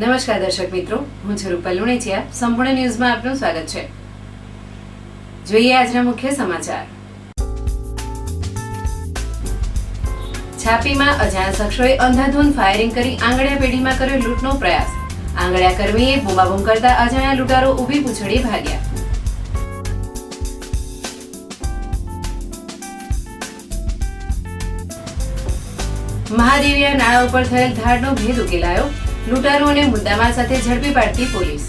નમસ્કાર દર્શક મિત્રો, હું છું રૂપલ લુણેચિયા. સંપૂર્ણ ન્યૂઝમાં આપનું સ્વાગત છે. જોઈએ આજના મુખ્ય સમાચાર. છાપીમાં અજાણ શખ્સોએ અંધાધૂન ફાયરિંગ કરી આંગળીયા પેઢીમાં કર્યો લૂંટનો પ્રયાસ. આંગળીયા કર્મીએ બૂમાબૂમ કરતા અજાણ્યા લૂંટારો ઊભી પૂછડી ભાગ્યા. મહાદેવીયા નાળા ઉપર થયેલ ધાડનો ભેદ ઉકેલાયો. લૂંટારુઓને મુદ્દામાલ સાથે ઝડપી પાડતી પોલીસ.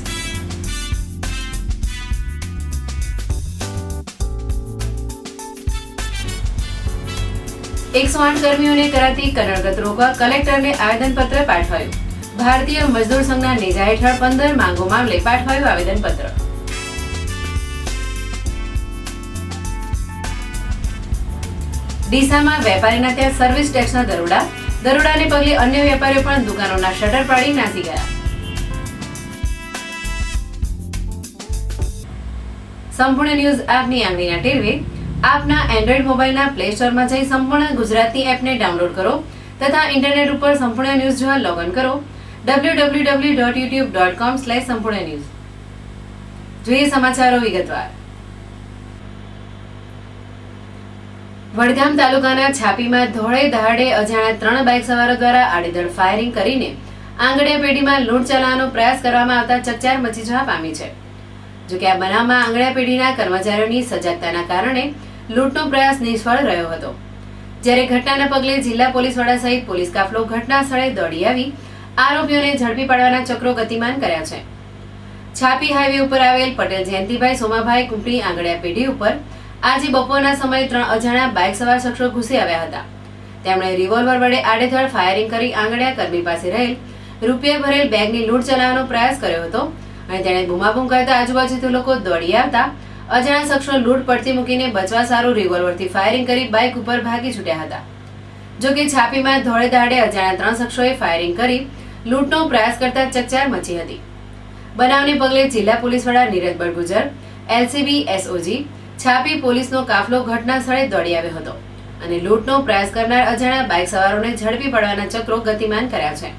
એકસો આઠ કર્મીઓને કરાતી કનડગત રોકવા કલેક્ટરને આવેદનપત્ર પાઠવાયું. ભારતીય મજદૂર સંઘના નેજા હેઠળ પંદર માંગો મામલે પાઠવાયું આવેદનપત્ર. ડીસામાં વેપારીના ત્યાં સર્વિસ ટેક્સના દરોડા દરોડાને પગલે અન્ય વેપારીઓ પણ દુકાનોના શટર પાડી નાસી ગયા. સંપૂર્ણ ન્યૂઝ આપની આંગળીના ટેરવે. આપના એન્ડ્રોઈડ મોબાઈલના પ્લે સ્ટોરમાં જઈ સંપૂર્ણ ગુજરાતી એપને ડાઉનલોડ કરો તથા ઇન્ટરનેટ ઉપર સંપૂર્ણ ન્યૂઝ જોવા લોગિન કરો. W W dot YouTube dot com slash Sampurna news. જોઈએ સમાચારો વિગતવાર. વડગામ તાલુકાના છાપીમાં ધોળે દહાડે અજાણ્યા ત્રણ બાઇક સવારો દ્વારા આડેધડ ફાયરિંગ કરીને આંગળીયા પેઢીમાં લૂંટ ચલાવવાનો પ્રયાસ કરવામાં આવતા ચકચાર મચી જવા પામી છે. જોકે આ બનાવમાં આંગળીયા પેઢીના કર્મચારીઓની સજાગતાના કારણે લૂંટનો પ્રયાસ નિષ્ફળ રહ્યો હતો. જ્યારે ઘટનાના પગલે જિલ્લા પોલીસ વડા સહિત પોલીસ કાફલો ઘટના સ્થળે દોડી આવી, આરોપીઓને ઝડપી પાડવાના ચક્રો ગતિમાન કર્યા છે. છાપી હાઈવે ઉપર આવેલ પટેલ જયંતિભાઈ સોમાભાઈ કુંપણી આંગળીયા પેઢી ઉપર આજે બપોરના સમયે ત્રણ અજાણ્યા બાઇક સવાર શખ્સો ઘૂસી આવ્યા હતા. તેમણે રિવોલ્વર વડે આડેધડ ફાયરિંગ કરી આંગળીયા કર્મી પાસે રહેલ રૂપિયા ભરેલ બેગની લૂંટ ચલાવવાનો પ્રયાસ કર્યો હતો અને તેણે બૂમાબૂમ કરતા આજુબાજુથી લોકો દોડી આવતા અજાણ્યા શખ્સો લૂંટ પડતી મૂકીને બચવા સારું રિવોલ્વરથી ફાયરિંગ કરી બાઇક ઉપર ભાગી છૂટ્યા હતા. જો કે છાપીમાં ધોળે દાડે અજાણ્યા ત્રણ શખ્સોએ ફાયરિંગ કરી લૂંટનો પ્રયાસ કરતા ચકચાર મચી હતી. બનાવને પગલે જિલ્લા પોલીસ વડા નીરજ બળગુજર, એલસીબી, એસઓજી છાપી પોલીસનો કાફલો ઘટના સ્થળે દોડી આવ્યો હતો અને લૂંટનો પ્રયાસ કરનાર અજાણ્યા બાઇક સવારોને ઝડપી પડવાના ચક્રો ગતિમાન કર્યા છે.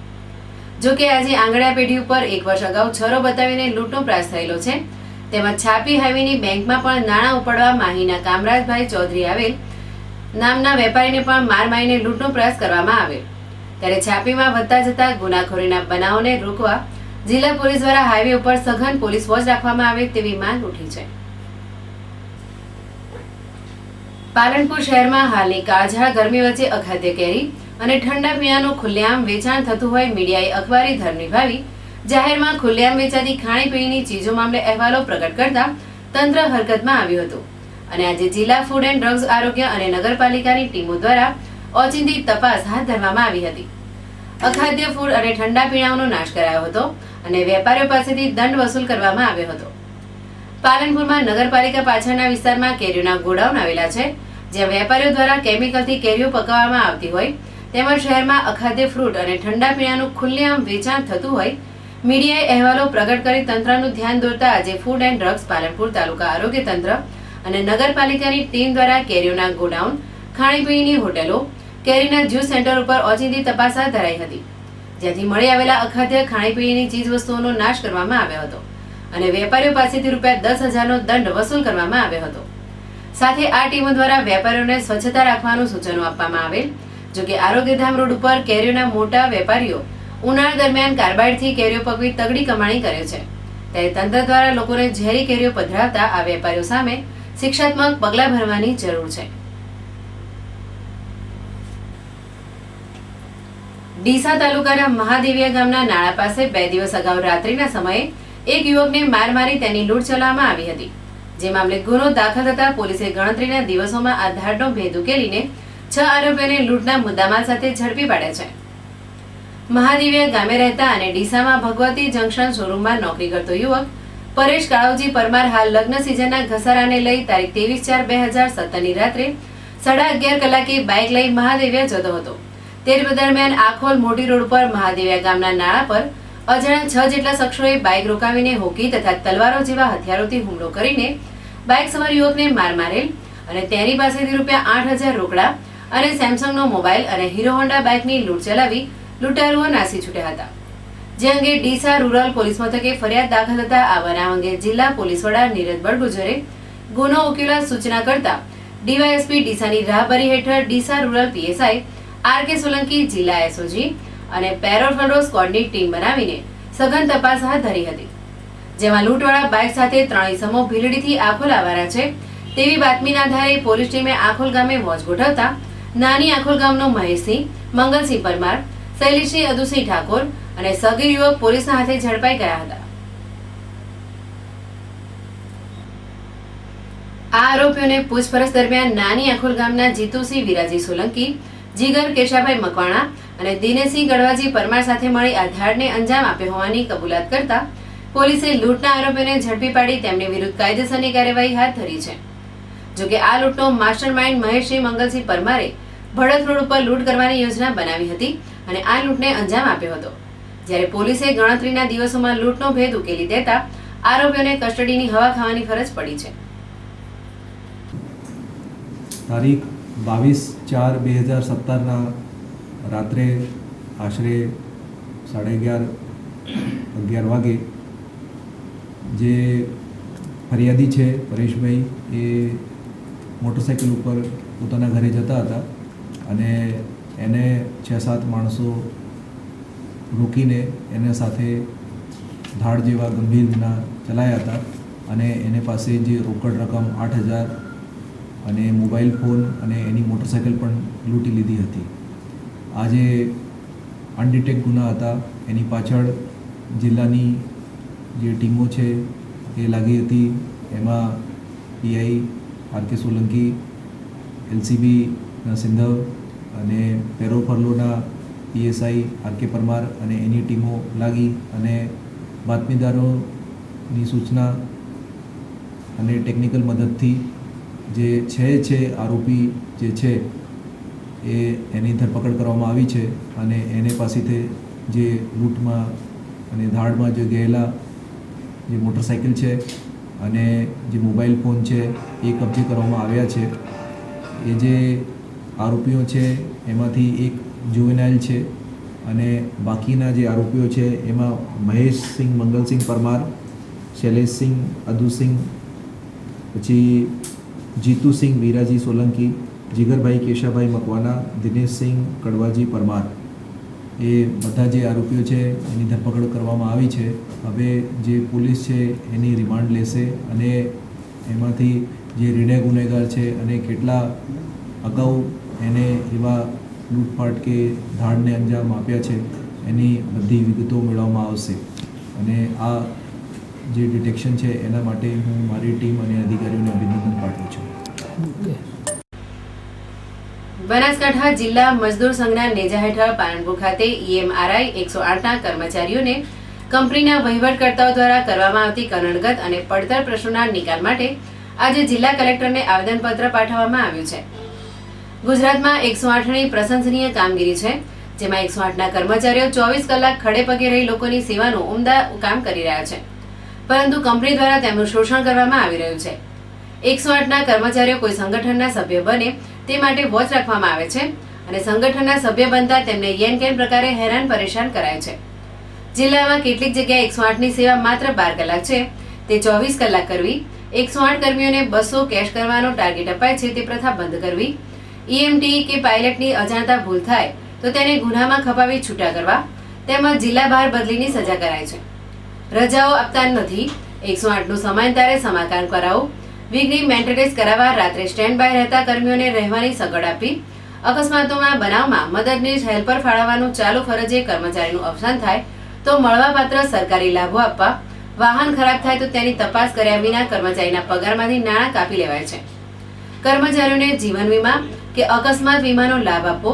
જો કે આજે આંગળીયા પેઢી ઉપર એક વર્ષ અગાઉ છરો બતાવીને લૂંટનો પ્રયાસ થયેલો છે. તેમાં છાપી હાઈવેની બેંકમાં પણ નાણાં ઉપાડવા માહીના કામરાજભાઈ ચૌધરી આવેલ નામના વેપારીને પણ માર મારીને લૂંટનો પ્રયાસ કરવામાં આવેલ ત્યારે છાપીમાં વધતા જતા ગુનાખોરીના બનાવોને રોકવા જિલ્લા પોલીસ દ્વારા હાઈવે ઉપર સઘન પોલીસ વોચ રાખવામાં આવે તેવી માંગ ઉઠી છે. પાલનપુર શહેરમાં હાલની કાળઝાળ ગરમી વચ્ચે અખાદ્ય કેરી અને ઠંડા પીણાનું ખુલ્લેઆમ વેચાણ થતું હોય મીડિયાએ અખબારી ધર્મ નિભાવી. જાહેરમાં ખુલ્લેઆમ વેચાતી ખાણીપીણીની ચીજો મામલે અહેવાલો પ્રગટ કરતા તંત્ર હરકતમાં આવ્યું હતું. અને આજે જિલ્લા ફૂડ એન્ડ ડ્રગ્સ આરોગ્ય અને નગરપાલિકાની ટીમો દ્વારા ઓચિંતી તપાસ હાથ ધરવામાં આવી હતી. અખાદ્ય ફૂડ અને ઠંડા પીણાઓનો નાશ કરાયો હતો અને વેપારીઓ પાસેથી દંડ વસૂલ કરવામાં આવ્યો હતો. પાલનપુરમાં નગરપાલિકા પાછળના વિસ્તારમાં કેરીઓના ગોડાઉન આવેલા છે, જ્યાં વેપારીઓ દ્વારા કેમિકલથી કેરીઓ પકવવામાં આવતી હોય, તેમજ શહેરમાં અખાદ્ય ફ્રૂટ અને ઠંડા પીણાનું ખુલ્લેઆમ વેચાણ થતું હોય, મીડિયાએ અહેવાલો પ્રગટ કરી તંત્રનું ધ્યાન દોરતા આજે food and drugs Palanpur taluka આરોગ્ય તંત્ર અને નગરપાલિકાની ટીમ દ્વારા કેરીઓના ગોડાઉન, ખાણીપીણીની હોટેલો, કેરીના જ્યુસ સેન્ટર ઉપર ઓચિંતી તપાસ હાથ ધરાઈ હતી જ્યાંથી મળી આવેલા અખાદ્ય ખાણીપીણીની ચીજ વસ્તુઓનો નાશ કરવામાં આવ્યો હતો. અને વેપારીઓ પાસેથી રૂપિયા દસ હજારનો દંડ વસૂલ કરવામાં આવ્યો હતો. સાથે આ ટીમો દ્વારા વેપારીઓને સ્વચ્છતા રાખવાનું સૂચનો આપવામાં આવેલ. જોકે આરોગ્યધામ રોડ ઉપર કેરીઓના મોટા વેપારીઓ ઉનાળા દરમિયાન કાર્બાઇડથી કેરીઓ પકવી તગડી કમાણી કરે છે. ત્યારે તંત્ર દ્વારા લોકોને ઝેરી કેરીઓ પધરાવતા આ વેપારીઓ સામે શિક્ષાત્મક પગલાં ભરવાની જરૂર છે. ડીસા તાલુકાના મહાદેવિયા ગામના નાળા પાસે બે દિવસ અગાઉ રાત્રિના સમયે એક યુવકને માર મારી તેની લૂંટ ચલાવવામાં આવી હતી. જે મામલે ગુનો દાખલ થતા પોલીસે ગણતરીના દિવસોમાં આ ધારનો ભેદ ઉકેલીને છ આરોપીઓને લૂંટના મુદ્દામાલ સાથે ઝડપી પાડ્યા છે. મહાદેવિયા ગામે રહેતા અને ડીસામાં ભગવતી જંકશન શોરૂમમાં નોકરી કરતો યુવક પરેશ કાળોજી પરમાર હાલ લગ્ન સિઝનના ઘસારાને લઈ તારીખ ત્રેવીસ ચાર બે હજાર સત્તરની રાત્રે સાડા અગિયાર કલાકે બાઇક લઈ મહાદેવ્યા જતો હતો. તે દરમિયાન આખોલ મોટી રોડ પર મહાદેવ્યા ગામના નાળા પર અજાણ્યા છ જેટલા શખ્સોએ બાઇક રોકાવીને હોકી તથા તલવારો જેવા હથિયારોથી હુમલો કરીને બાઇક સવાર યુવકને માર મારેલ અને તેની પાસેથી રૂપિયા આઠ હજાર રોકડા અને સેમસંગનો મોબાઈલ અને હીરો હોન્ડા બાઇકની લૂંટ ચલાવી લૂંટારુઓ નાસી છૂટ્યા હતા. જે અંગે ડીસા રૂરલ પોલીસ મથકે ફરિયાદ દાખલ થતા આ બનાવ અંગે જિલ્લા પોલીસ વડા નીરજ બળગુજરે ગુનો ઉકેલવા સૂચના કરતા ડીવાયએસપી ડીસાની રાહબરી હેઠળ Deesa rural PSI R K Solanki જિલ્લા એસઓજી અને પેરોલ ફંડો સ્ક્વોડની ટીમ બનાવીને સઘન તપાસ હાથ ધરી હતી. જેમાં લૂંટવાળા બાઇક સાથે ત્રણ ઇસમો ભીલડીથી આખોલ આવવાના છે. તેવી બાતમીના આધારે પોલીસ ટીમે આખોલ ગામે વોચ ગોઠવતા નાની આખોલ ગામનો મહેશસિંહ, મંગલસિંહ પરમાર, શૈલેષસિંહ અદુસિંહ ઠાકોર અને સગીર યુવક પોલીસના હાથે ઝડપાઈ ગયા હતા. આ આરોપીઓને પૂછપરછ દરમિયાન નાની આખોલ ગામના જીતુસિંહ વિરાજી સોલંકી જીગર, કેશાભાઈ મકવાણા અને દિનેશસિંહ ગઢવાજી પરમાર સાથે મળી આ ધાડને અંજામ આપ્યો હોવાની કબૂલાત કરતા પોલીસે લૂંટના આરોપીને ઝડપી પાડી તેમની વિરુદ્ધ કાયદેસરની કાર્યવાહી હાથ ધરી છે. જોકે આ લૂંટનો માસ્ટર માઇન્ડ મહેશસિંહ મંગલસિંહ પરમારે ભડત રોડ ઉપર લૂંટ કરવાની યોજના બનાવી હતી અને આ લૂંટને અંજામ આપ્યો હતો. જ્યારે પોલીસે ગણતરીના દિવસોમાં લૂંટનો ભેદ ઉકેલી દેતા આરોપીઓને કસ્ટડીની હવા ખાવાની ફરજ પડી છે. તારીખ બાવીસ ચાર બે હજાર સત્તરના રાત્રે આશરે સાડા અગિયાર અગિયાર વાગે જે ફરિયાદી છે પરેશભાઈ, એ મોટરસાઇકલ ઉપર પોતાના ઘરે જતા હતા અને એને છ સાત માણસો રોકીને એને સાથે ધાડ જેવા ગંભીર ગુના ચલાયા હતા અને એને પાસે જે રોકડ રકમ આઠ હજાર અને મોબાઈલ ફોન અને એની મોટરસાઇકલ પણ લૂંટી લીધી હતી. આ જે અનડિટેક ગુના હતા. એની પાછળ જિલ્લાની જે ટીમો છે એ લાગી હતી. એમાં પીઆઈ આર કે સોલંકી એલસીબીના સિંધવ અને પેરો ફરલોના પીએસઆઈ આર કે પરમાર અને એની ટીમો લાગી અને બાતમીદારોની સૂચના અને ટેકનિકલ મદદથી જે છે છે આરોપી જે છે, એ એની ધરપકડ કરવામાં આવી છે અને એને પાસેથી જે લૂંટમાં અને ધાડમાં જે ગયેલા જે મોટરસાઇકલ છે અને જે મોબાઈલ ફોન છે, એ કબજે કરવામાં આવ્યા છે. એ જે આરોપીઓ છે, એમાંથી એક જુવેનાઇલ છે અને બાકીના જે આરોપીઓ છે, એમાં મહેશસિંહ, મંગલસિંહ પરમાર, શૈલેષસિંહ, અદુસિંહ, પછી જીતુસિંહ વીરાજી સોલંકી, જીગરભાઈ કેશાભાઈ મકવાના દિનેશસિંહ કડવાજી પરમાર. એ બધા જે આરોપીઓ છે, એની ધરપકડ કરવામાં આવી છે. હવે જે પોલીસ છે, એની રિમાન્ડ લેશે અને એમાંથી જે રીડે ગુનેગાર છે અને કેટલા અગાઉ એને એવા લૂંટફાટ કે ધાડને અંજામ આપ્યા છે, એની બધી વિગતો મેળવવામાં આવશે. અને આ જે ડિટેક્શન છે, એના માટે હું મારી ટીમ અને અધિકારીઓને અભિનંદન પાઠવું છું. બનાસકાંઠા જિલ્લા મજદૂર સંઘના નેજા હેઠળ પાલનપુર ખાતે ઈએમઆરઆઈ એકસો આઠના કર્મચારીઓને કંપનીના વહીવટકર્તાઓ દ્વારા કરવામાં આવતી કનડગત અને પડતર પ્રશ્નોના નિકાલ માટે આજે જિલ્લા કલેક્ટરને આવેદનપત્ર પાઠવવામાં આવ્યું છે. ગુજરાતમાં એકસો આઠની પ્રશંસનીય કામગીરી છે, જેમાં એકસો આઠના કર્મચારીઓ ચોવીસ કલાક ખડે પગે રહી લોકોની સેવાનું ઉમદા કામ કરી રહ્યા છે. પરંતુ કંપની દ્વારા તેમનું શોષણ કરવામાં આવી રહ્યું છે. એકસો આઠના કર્મચારીઓ કોઈ સંગઠનના સભ્ય બને તે માટે વોચ રાખવામાં આવે છે અને સંગઠનના સભ્ય બનતા તેમને યેન કેન પ્રકારે હેરાન પરેશાન કરાય છે. જિલ્લામાં કેટલીક જગ્યાએ એકસો આઠની સેવા માત્ર બાર કલાક છે. તે ચોવીસ કલાક કરવી એકસો આઠ કર્મીઓને બસો કેશ કરવાનો ટાર્ગેટ અપાય છે તે પ્રથા બંધ કરવી ઈએમટી કે પાયલટની અજાણતા ભૂલ થાય તો તેને ગુનામાં ખપાવી છૂટા કરવા, તેમજ જિલ્લા બહાર બદલીની સજા કરાય છે. રજાઓ આપતા નથી. એકસો આઠનું સમયાંતરે સમાધાન કરાવો. વીકલી મેન્ટેનન્સ કરાવવા રાત્રે સ્ટેન્ડ રહેતા કર્મીઓને રહેવાની સગવડ આપી. અકસ્માતોમાં બનાવમાં મદદનીશ હેલ્પર ફાળવવાનું ચાલુ ફરજે કર્મચારીનું અવસાન થાય, તો મળવાપાત્ર સરકારી લાભો આપવા. વાહન ખરાબ થાય તો તેની તપાસ કર્યા વિના કર્મચારીના પગારમાંથી નાણાં કાપી લેવાય છે. કર્મચારીઓને જીવન વીમા કે અકસ્માત વીમાનો લાભ આપવો.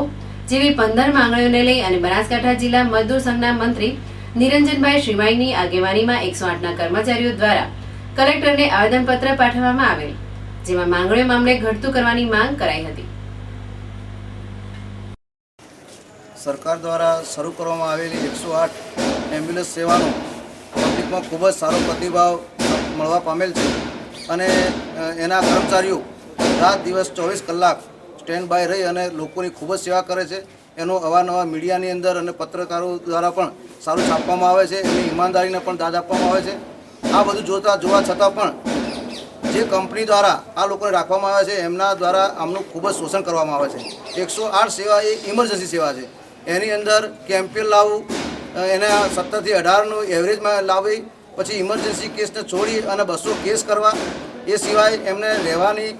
જેવી પંદર માંગણીઓને લઈ અને બનાસકાંઠા જિલ્લા મજદૂર સંઘના મંત્રી નિરંજનભાઈ શ્રીમાઈની આગેવાનીમાં એકસો આઠના કર્મચારીઓ દ્વારા કલેક્ટરને આવેદનપત્ર પાઠવવામાં આવેલ, જેમાં માંગણીઓ મામલે ઘટતું કરવાની માંગ કરાઈ હતી. સરકાર દ્વારા શરૂ કરવામાં આવેલી એકસો આઠ એમ્બ્યુલન્સ સેવાનો પબ્લિકમાં ખૂબ જ સારો પ્રતિભાવ મળવા પામેલ છે અને એના કર્મચારીઓ રાત દિવસ ચોવીસ કલાક સ્ટેન્ડ બાય રહી અને લોકોની ખૂબ જ સેવા કરે છે. એનો અવારનવાર મીડિયાની અંદર અને પત્રકારો દ્વારા પણ સારું છાપવામાં આવે છે, એની ઈમાનદારીને પણ દાદ આપવામાં આવે છે. આ બધું જોતા જોવા છતાં પણ જે કંપની દ્વારા આ લોકોને રાખવામાં આવે છે, એમના દ્વારા આમનું ખૂબ જ શોષણ કરવામાં આવે છે. એકસો આઠ સેવા એ ઇમરજન્સી સેવા છે. એની અંદર કેમ્પેન લાવવું એને સત્તરથી અઢારનું એવરેજમાં લાવી, પછી ઇમરજન્સી કેસને છોડી અને બસો કેસ કરવા, એ સિવાય એમને રહેવાની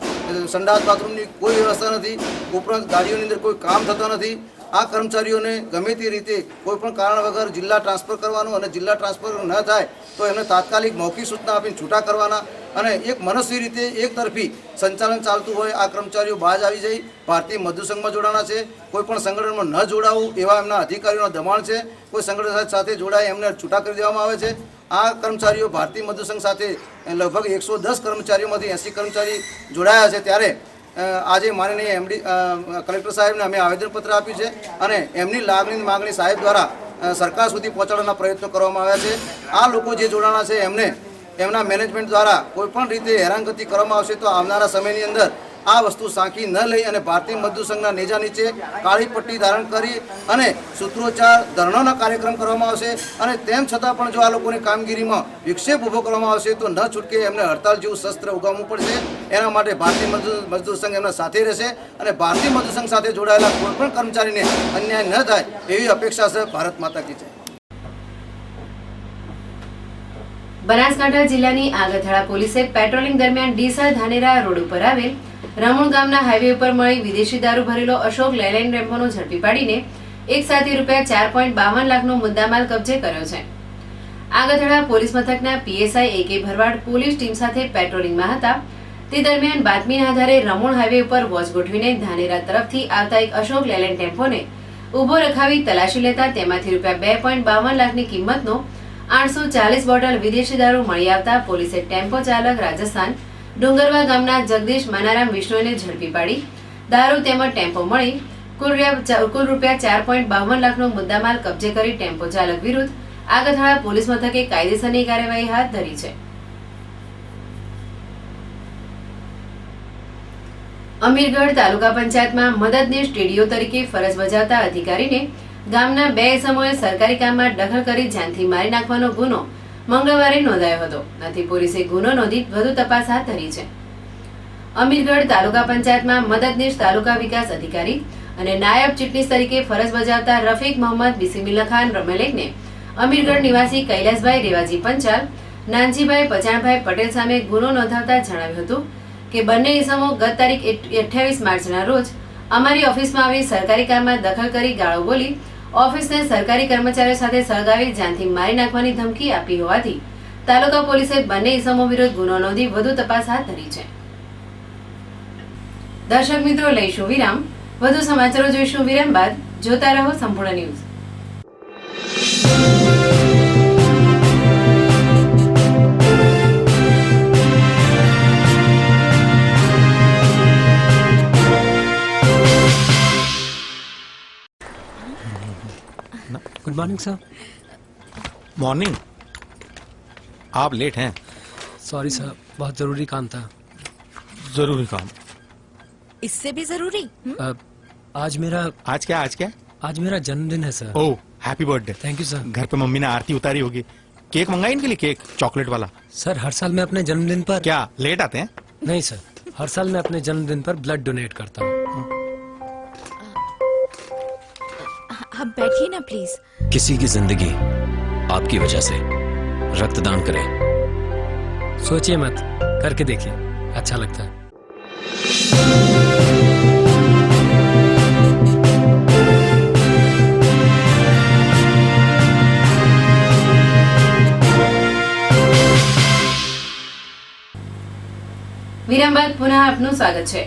સંડાસ બાથરૂમની કોઈ વ્યવસ્થા નથી, ઉપરાંત ગાડીઓની અંદર કોઈ કામ થતો નથી. આ કર્મચારીઓને ગમે તે રીતે કોઈપણ કારણ વગર જિલ્લા ટ્રાન્સફર કરવાનું અને જિલ્લા ટ્રાન્સફર ન થાય, તો એમને તાત્કાલિક મૌખિક સૂચના આપીને છૂટા કરવાના અને એક મનસ્વી રીતે એક તરફી સંચાલન ચાલતું હોય, આ કર્મચારીઓ બહાર આવી જઈ ભારતીય મજદૂર સંઘમાં જોડાણા છે. કોઈ પણ સંગઠનમાં ન જોડાવું એવા એમના અધિકારીઓના દબાણ છે. કોઈ સંગઠન સાથે જોડાય એમને છૂટા કરી દેવામાં આવે છે. આ કર્મચારીઓ ભારતીય મજદૂર સંઘ સાથે લગભગ એકસો દસ કર્મચારીઓમાંથી એંસી કર્મચારી જોડાયા છે. ત્યારે આજે માનનીય એમડી કલેક્ટર સાહેબને અમે આવેદનપત્ર આપ્યું છે અને એમની લાગણી માગણી સાહેબ દ્વારા સરકાર સુધી પહોંચાડવાના પ્રયત્નો કરવામાં આવ્યા છે. આ લોકો જે જોડાણા છે એમને, એમના મેનેજમેન્ટ દ્વારા કોઈપણ રીતે હેરાનગતિ કરવામાં આવશે તો આવનારા સમયની અંદર આ વસ્તુ સાંખી ન લઈ અને ભારતીય મજદૂર સંઘના નેજા નીચે કાળી પટ્ટી ધારણ કરી અને સૂત્રોચ્ચાર ધરણોના કાર્યક્રમ કરવામાં આવશે. અને તેમ છતાં પણ જો આ લોકોની કામગીરીમાં વિક્ષેપ ઊભો કરવામાં આવશે તો ન છૂટકે એમને હડતાલ જેવું શસ્ત્ર ઉગામવું પડશે. એના માટે ભારતીય મજદૂર મજદૂર સંઘ એમના સાથે રહેશે અને ભારતીય મજદૂર સંઘ સાથે જોડાયેલા કોઈ પણ કર્મચારીને અન્યાય ન થાય એવી અપેક્ષા છે ભારત માતા કી છે બનાસકાંઠા જિલ્લાની આગળ પોલીસે પેટ્રોલિંગ દરમિયાન ડીસા ધાનેરા રોડ ઉપર આવેલ રમણ ગામના હાઈવે ઉપર મળી વિદેશી દારૂ ભરેલો અશોક લેલેન્ડ ટેમ્પોનો ઝડપી પાડીને એક સાથે રૂપિયા ચાર પોઈન્ટ બાવન લાખનો મુદ્દામાલ કબજે કર્યો છે. આગથાળા પોલીસ મથકના પીએસઆઈ એ કે ભરવાડ પોલીસ ટીમ સાથે પેટ્રોલિંગમાં હતા. તે દરમિયાન બાતમીના આધારે રમણ હાઈવે ઉપર વોચ ગોઠવીને ધાનેરા તરફથી આવતા એક અશોક લેલેન્ડ ટેમ્પોને ઊભો રખાવી તલાશી લેતા તેમાંથી રૂપિયા બે પોઈન્ટ બાવન લાખની કિંમતનો આઠસો ચાલીસ બોટલ વિદેશી દારૂ મળી આવતા પોલીસે ટેમ્પો ચાલક રાજસ્થાન ડુંગરવા ગામના જગદીશ મનારામ વિષ્ણુને ઝડપી પાડી. દારૂ તેમજ ટેમ્પો મળી. કુલ રૂપિયા- ચાર પોઈન્ટ બાવન લાખનો મુદ્દામાલ કબજે કરી ટેમ્પો ચાલક વિરુદ્ધ આગથાળા પોલીસ મથકે કાયદેસરની કાર્યવાહી હાથ ધરી છે. અમીરગઢ તાલુકા પંચાયતમાં મદદનીશ ટીડીઓ તરીકે ફરજ બજાવતા અધિકારીને ગામના બે સમૂહે સરકારી કામમાં દખલ કરી જાનથી મારી નાખવાનો ગુનો મંગળવારે નોંધાયો હતો. આથી પોલીસે ગુનો નોંધી વધુ તપાસ હાથ ધરી છે. અમીરગઢ તાલુકા પંચાયતમાં મદદનીશ તાલુકા વિકાસ અધિકારી અને નાયબ ચીટનીસ તરીકે ફરજ બજાવતા રફીક મોહમ્મદ બિસિમિલ્લા ખાન રમેલેકને અમીરગઢ નિવાસી કૈલાસભાઈ રેવાજી પંચાલ, નાનજીભાઈ પચાણભાઈ પટેલ સામે ગુનો નોંધાવતા જણાવ્યું હતું કે બંને ઇસમો ગત તારીખ અઠ્યાવીસ માર્ચના રોજ અમારી ઓફિસમાં આવી સરકારી કામમાં દખલ કરી ગાળો બોલી ઓફિસને સરકારી કર્મચારીઓ સાથે સળગાવી જાનથી મારી નાખવાની ધમકી આપી હોવાથી તાલુકા પોલીસે બંને ઇસમો વિરુદ્ધ ગુનો નોંધી વધુ તપાસ હાથ ધરી છે. દર્શક મિત્રો, લઈશું વિરામ. વધુ સમાચારો જોઈશું વિરામ બાદ. જોતા રહો સંપૂર્ણ ન્યૂઝ. मॉर्निंग सर मॉर्निंग आप लेट हैं. सॉरी सर बहुत ज़रूरी काम था. ज़रूरी काम. इससे भी ज़रूरी? हम्म? अ, आज मेरा आज क्या आज क्या? आज मेरा जन्मदिन है sir oh happy birthday thank you sir घर पे मम्मी ने आरती उतारी होगी. केक मंगाई इनके लिए केक चॉकलेट वाला? सर हर साल मैं अपने जन्मदिन पर क्या लेट आते हैं? नहीं सर हर साल मैं अपने जन्मदिन पर ब्लड डोनेट करता हूँ. आप बैठिए ना प्लीज किसी की जिंदगी आपकी वजह से रक्तदान करें सोचिए मत करके देखिए अच्छा लगता है વિરામ બાદ પુનઃ આપનું સ્વાગત છે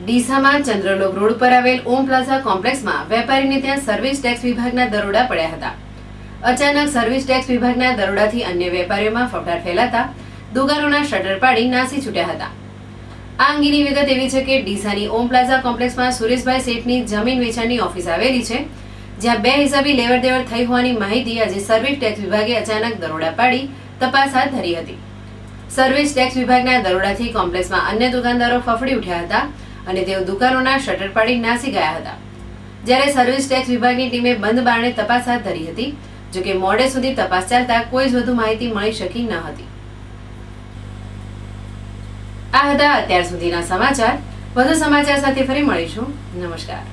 ડીસામાં ચંદ્રલોક રોડ પર આવેલ ઓમ પ્લાઝા કોમ્પ્લેક્સમાં વેપારીને ત્યાં સર્વિસ ટેક્સ વિભાગના દરોડા પડ્યા હતા. અચાનક સર્વિસ ટેક્સ વિભાગના દરોડાથી અન્ય વેપારીઓમાં ફફડાટ ફેલાતા દુકાનોના શટર પાડી નાસી છૂટ્યા હતા. આ અંગેની વિગત એવી છે કે ડીસાની ઓમ પ્લાઝા કોમ્પ્લેક્સમાં સુરેશભાઈ શેઠની જમીન વેચાણની ઓફિસ આવેલી છે, જ્યાં બે હિસાબી લેવડ દેવડ થઈ હોવાની માહિતી આજે સર્વિસ ટેક્સ વિભાગે અચાનક દરોડા પાડી તપાસ હાથ ધરી હતી. સર્વિસ ટેક્સ વિભાગના દરોડાથી કોમ્પ્લેક્સમાં અન્ય દુકાનદારો ફફડી ઉઠ્યા હતા અને તેઓ દુકાનોના શટર પાડી નાસી ગયા હતા. જ્યારે સર્વિસ ટેક્સ વિભાગની ટીમે બંધ બારણે તપાસ હાથ ધરી હતી જોકે મોડે સુધી તપાસ ચાલતા કોઈ જ વધુ માહિતી મળી શકી ન હતી. આ હતા અત્યાર સુધીના સમાચાર. વધુ સમાચાર સાથે ફરી મળીશું. નમસ્કાર.